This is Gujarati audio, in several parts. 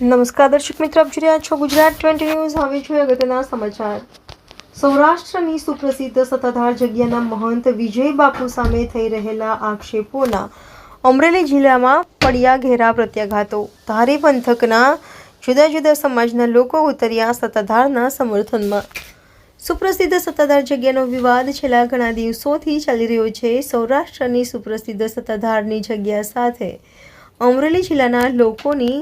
નમસ્કાર દર્શક મિત્રો, આપ જોઈ રહ્યા છો ગુજરાત ટ્વેન્ટી ન્યૂઝ. હવે જોઈએ અગત્યના સમાચાર. સૌરાષ્ટ્રની સુપ્રસિદ્ધ સત્તાધાર જગ્યાના મહંત વિજય બાપુ સામે થઈ રહેલા આક્ષેપોના અમરેલી જિલ્લામાં પડ્યા ઘેરા પ્રત્યાઘાતો. ધારી પંથકના જુદા જુદા સમાજના લોકો ઉતર્યા સત્તાધારના સમર્થનમાં. સુપ્રસિદ્ધ સત્તાધાર જગ્યાનો વિવાદ છેલ્લા ઘણા દિવસોથી ચાલી રહ્યો છે. સૌરાષ્ટ્રની સુપ્રસિદ્ધ સત્તાધારની જગ્યા સાથે અમરેલી જિલ્લાના લોકોની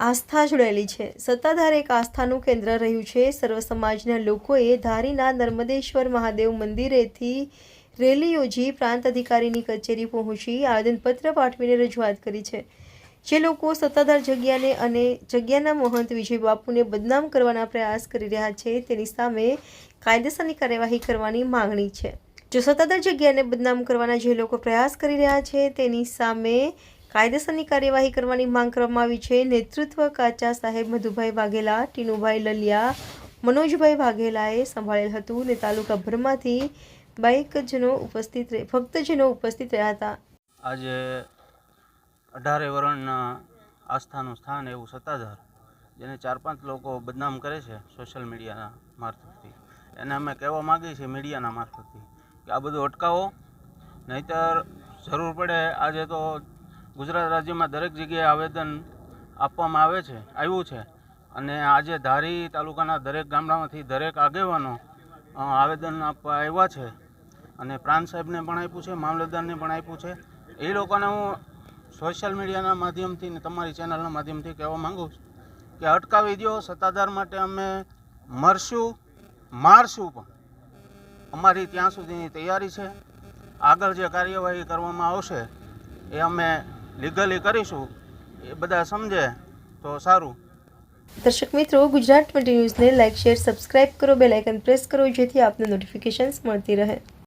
આસ્થા જોડાયેલી છે. સત્તાધાર એક આસ્થાનું કેન્દ્ર રહ્યું છે. સર્વ સમાજના લોકોએ ધારીના નર્મદેશ્વર મહાદેવ મંદિરેથી રેલી યોજી પ્રાંત અધિકારીની કચેરી પહોંચી આવેદનપત્ર પાઠવીને રજૂઆત કરી છે. જે લોકો સત્તાધાર જગ્યાને અને જગ્યાના મહંત વિજય બાપુને બદનામ કરવાના પ્રયાસ કરી રહ્યા છે, તેની સામે કાયદેસરની કાર્યવાહી કરવાની માંગણી છે. જો સત્તાધાર જગ્યાને બદનામ કરવાના જે લોકો પ્રયાસ કરી રહ્યા છે, તેની સામે કાયદેસરની કાર્યવાહી કરવાની માંગ કરવામાં આવી છે. નેતૃત્વ કાચા સાહેબ મધુભાઈ વાઘેલા, ટીનુભાઈ લલિયા, મનોજભાઈ વાઘેલાએ સંભાળેલ હતું ને તાલુકાભરમાંથી બાઇકજનો ઉપસ્થિત રહે, ભક્તજનો ઉપસ્થિત રહ્યા હતા. આજે અઢારે વરણના આસ્થાનું સ્થાન એવું સત્તાધાર, જેને ચાર પાંચ લોકો બદનામ કરે છે સોશિયલ મીડિયાના મારફતથી. એને અમે કહેવા માગીએ છીએ મીડિયાના મારફતથી કે આ બધું અટકાવો, નહીંતર જરૂર પડે આજે તો ગુજરાત રાજ્યમાં દરેક જગ્યાએ આવેદન આપવામાં આવે છે, આવ્યું છે. અને આજે ધારી તાલુકાના દરેક ગામડામાંથી દરેક આગેવાનો આવેદન આપવા આવ્યા છે. અને પ્રાંત સાહેબને પણ આપ્યું છે, મામલતદારને પણ આપ્યું છે. એ લોકોને હું સોશિયલ મીડિયાના માધ્યમથી ને તમારી ચેનલના માધ્યમથી કહેવા માગું છું કે અટકાવી દો સત્તાધાર માટે અમે મરશું, મારશું પણ. અમારી ત્યાં સુધીની તૈયારી છે. આગળ જે કાર્યવાહી કરવામાં આવશે, એ અમે લીગલી કરીશું, એ બધા સમજે, તો સારું. દર્શક મિત્રો, ગુજરાત ટ્વેન્ટી ન્યૂઝને લાઇક શેર, સબસ્ક્રાઇબ કરો, બેલ આઇકન પ્રેસ કરો, જેથી આપને નોટિફિકેશન્સ મળતી રહે.